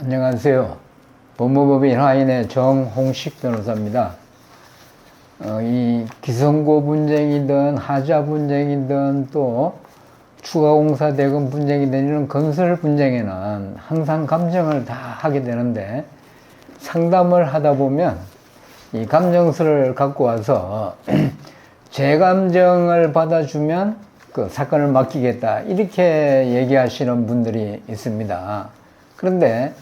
안녕하세요. 법무법인 하인의 정홍식 변호사입니다. 어, 이 기성고 분쟁이든 하자 분쟁이든 또 추가공사 대금 분쟁이든 이런 건설 분쟁에는 항상 감정을 다 하게 되는데 상담을 하다 보면 이 감정서를 갖고 와서 제 감정을 받아주면 그 사건을 맡기겠다 이렇게 얘기하시는 분들이 있습니다. 그런데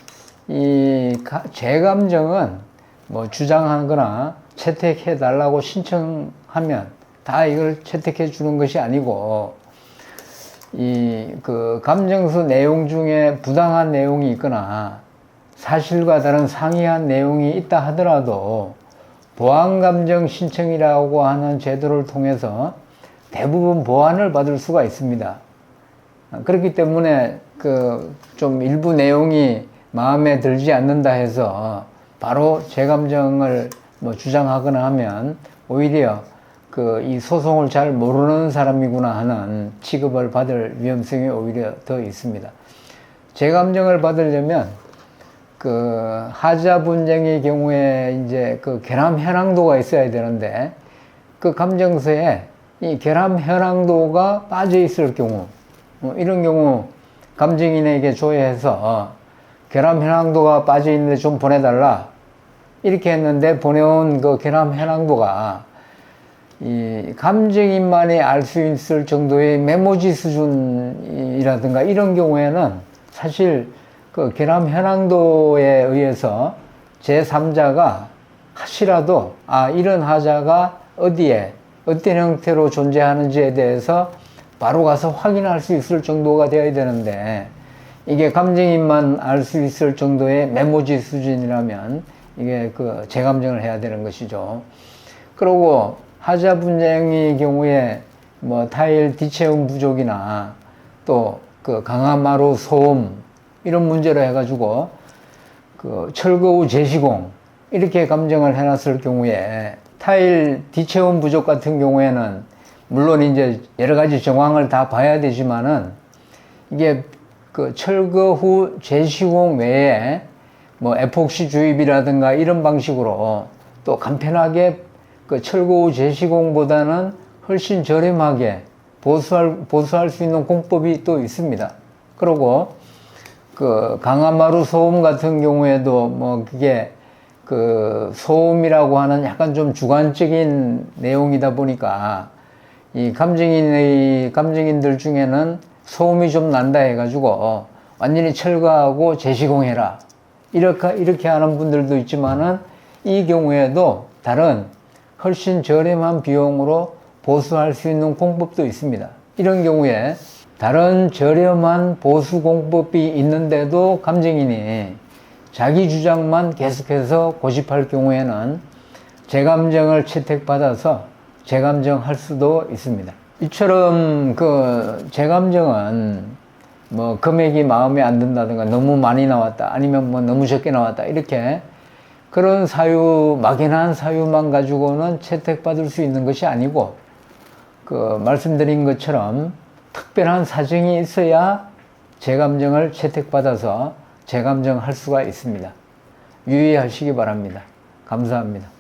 이제 감정은 뭐 주장하거나 채택해 달라고 신청하면 다 이걸 채택해 주는 것이 아니고 이 그 감정서 내용 중에 부당한 내용이 있거나 사실과 다른 상이한 내용이 있다 하더라도 보완감정 신청이라고 하는 제도를 통해서 대부분 보완을 받을 수가 있습니다. 그렇기 때문에 그 좀 일부 내용이 마음에 들지 않는다 해서 바로 제 감정을 뭐 주장하거나 하면 오히려 그 이 소송을 잘 모르는 사람이구나 하는 취급을 받을 위험성이 오히려 더 있습니다. 제 감정을 받으려면 그 하자 분쟁의 경우에 이제 그 결함 현황도가 있어야 되는데 그 감정서에 이 결함 현황도가 빠져 있을 경우 뭐 이런 경우 감정인에게 조회해서 결함 현황도가 빠져 있는데 좀 보내달라. 이렇게 했는데 보내온 그 결함 현황도가 이 감정인만이 알 수 있을 정도의 메모지 수준이라든가 이런 경우에는 사실 그 결함 현황도에 의해서 제3자가 하시라도 아 이런 하자가 어디에 어떤 형태로 존재하는지에 대해서 바로 가서 확인할 수 있을 정도가 되어야 되는데 이게 감정인만 알 수 있을 정도의 메모지 수준이라면 이게 그 재감정을 해야 되는 것이죠. 그리고 하자 분쟁의 경우에 뭐 타일 뒤채움 부족이나 또 그 강화마루 소음 이런 문제로 해가지고 그 철거 후 재시공 이렇게 감정을 해놨을 경우에 타일 뒤채움 부족 같은 경우에는 물론 이제 여러 가지 정황을 다 봐야 되지만은 이게 그 철거 후 재시공 외에 뭐 에폭시 주입이라든가 이런 방식으로 또 간편하게 그 철거 후 재시공보다는 훨씬 저렴하게 보수할, 보수할 수 있는 공법이 또 있습니다. 그리고 그 강화마루 소음 같은 경우에도 뭐 그게 그 소음이라고 하는 약간 좀 주관적인 내용이다 보니까 이 감정인의 감정인들 중에는 소음이 좀 난다 해가지고 완전히 철거하고 재시공해라 이렇게 이렇게 하는 분들도 있지만은 이 경우에도 다른 훨씬 저렴한 비용으로 보수할 수 있는 공법도 있습니다. 이런 경우에 다른 저렴한 보수 공법이 있는데도 감정인이 자기 주장만 계속해서 고집할 경우에는 재감정을 채택받아서 재감정할 수도 있습니다. 이처럼 그 재감정은 뭐 금액이 마음에 안 든다든가 너무 많이 나왔다 아니면 뭐 너무 적게 나왔다 이렇게 그런 사유 막연한 사유만 가지고는 채택받을 수 있는 것이 아니고 그 말씀드린 것처럼 특별한 사정이 있어야 재감정을 채택받아서 재감정할 수가 있습니다. 유의하시기 바랍니다. 감사합니다.